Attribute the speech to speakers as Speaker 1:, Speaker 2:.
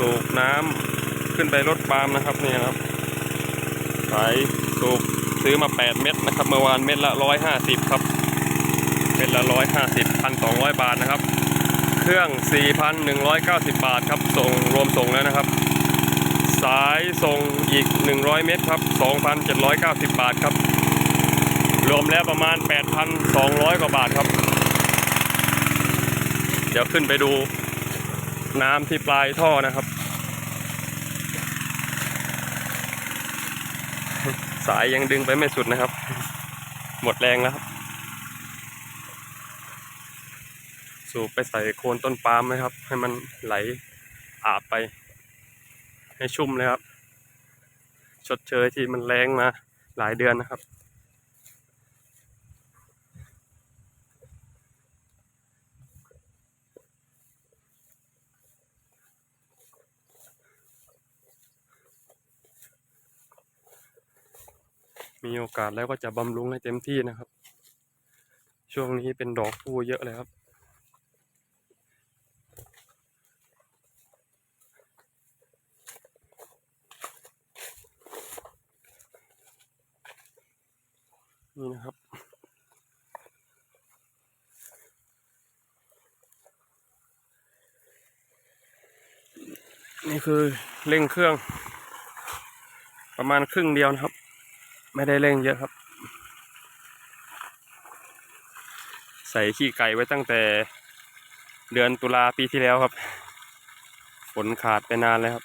Speaker 1: สูบน้ำขึ้นไปรถปาล์มนะครับนี่ครับสายสูบซื้อมา 8 เม็ดนะครับ เมื่อวานเม็ดละ150 ครับเม็ดละ150 1,200 บาทนะครับ เครื่อง 4,190 บาทครับส่งรวมส่งแล้วนะครับ สายส่งอีก 100 เมตรครับ 2,790 บาทครับ รวมแล้วประมาณ 8,200 กว่าบาทครับ เดี๋ยวขึ้นไปดู น้ำที่ปลายท่อนะครับ สายยังดึงไปไม่สุดนะครับ หมดแรงแล้วครับ สูบไปใส่โคนต้นปาล์มนะครับ ให้มันไหลอาบไป ให้ชุ่มเลยครับ ชดเชยที่มันแรงมาหลายเดือนนะครับ มีโอกาสแล้วก็จะบำรุงให้เต็มที่นะครับ ช่วงนี้เป็นดอกผู้เยอะเลยครับ นี่นะครับนี่คือเร่งเครื่องประมาณครึ่งเดียวนะครับ ไม่ได้เร่งเยอะครับ ใส่ขี้ไก่ไว้ตั้งแต่เดือนตุลาปีที่แล้วครับ ฝนขาดไปนานแล้วครับ